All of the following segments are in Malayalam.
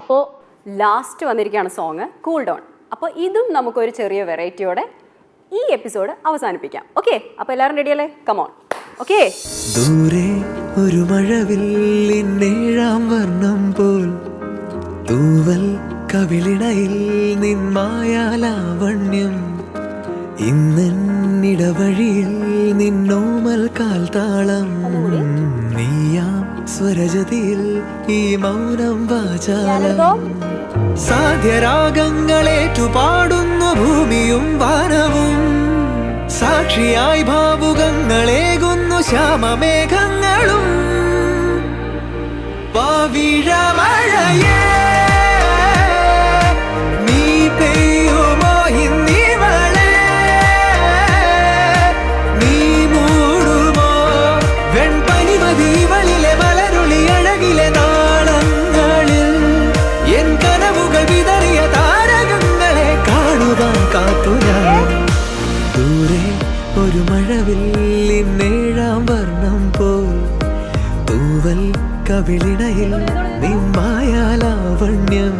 അപ്പോൾ ലാസ്റ്റ് വന്നിരിക്കുകയാണ് സോങ് കൂൾ ഡൗൺ അപ്പോൾ ഇതും നമുക്കൊരു ചെറിയ വെറൈറ്റിയോടെ ഈ എപ്പിസോഡ് അവസാനിപ്പിക്കാം. ഓക്കെ അപ്പോൾ എല്ലാവരും റെഡിയല്ലേ കമോൺ ഓക്കെ ദൂരെ ഒരു മഴവില്ലിന്നേഴാം വർണം പോൽ തൂവൽ കവിളിണയിൽ നിന്മായാലാവണ്യം ഇന്നിടവഴിയിൽ നിന്നോമൽ കാൽത്താളം. സ്വരജതിയിൽ ഈ മൗനം വാചാലം സാധ്യരാഗങ്ങളേറ്റു പാടുന്നു ഭൂമിയും വാനവും. സാക്ഷിയായി ഭാവുകങ്ങളേകുന്നു ശ്യാമമേഘങ്ങളും. പവിഴമഴയേ കവിളിണയിൽ നിമ്മായാലാവണ്യം.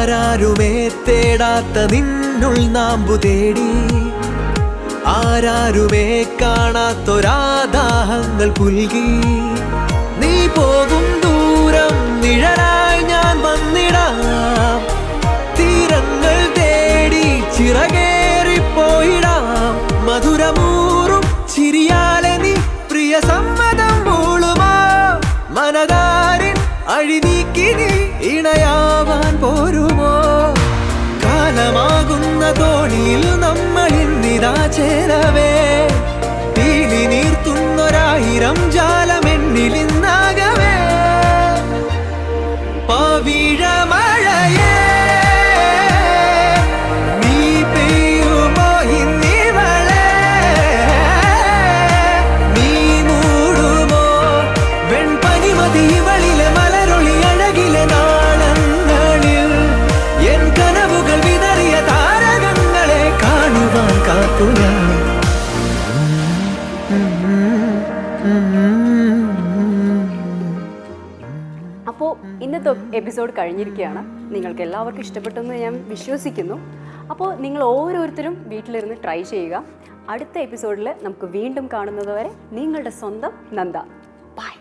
ആരാരുമേ തേടാത്ത നിന്നുൾ നാമ്പു തേടി. ആരാരുമേ കാണാത്തൊരാദാഹങ്ങൾ പുൽകി. നീ പോകും ദൂരം നിഴലായി ഞാൻ വന്നിടാം. തീരങ്ങൾ തേടി ചിറകേറിപ്പോയിടാം മധുരമൂറും ചിരിയാലെ നീ പ്രിയ സമ്മതം മൂളുമോ. മനതാരിൻ അഴിനീക്കി നീ ഇണയാവാൻ പോരുമോ? കാലമാകുന്ന തോണിയിൽ നമ്മൾ ഇന്നിതാ ചേരവേ. തീലി നീർത്തുന്നൊരായിരം എപ്പിസോഡ് കഴിഞ്ഞിരിക്കുകയാണ്. നിങ്ങൾക്ക് എല്ലാവർക്കും ഇഷ്ടപ്പെട്ടെന്ന് ഞാൻ വിശ്വസിക്കുന്നു. അപ്പോൾ നിങ്ങൾ ഓരോരുത്തരും വീട്ടിലിരുന്ന് ട്രൈ ചെയ്യുക. അടുത്ത എപ്പിസോഡിൽ നമുക്ക് വീണ്ടും കാണുന്നതുവരെ നിങ്ങളുടെ സ്വന്തം നന്ദ. ബൈ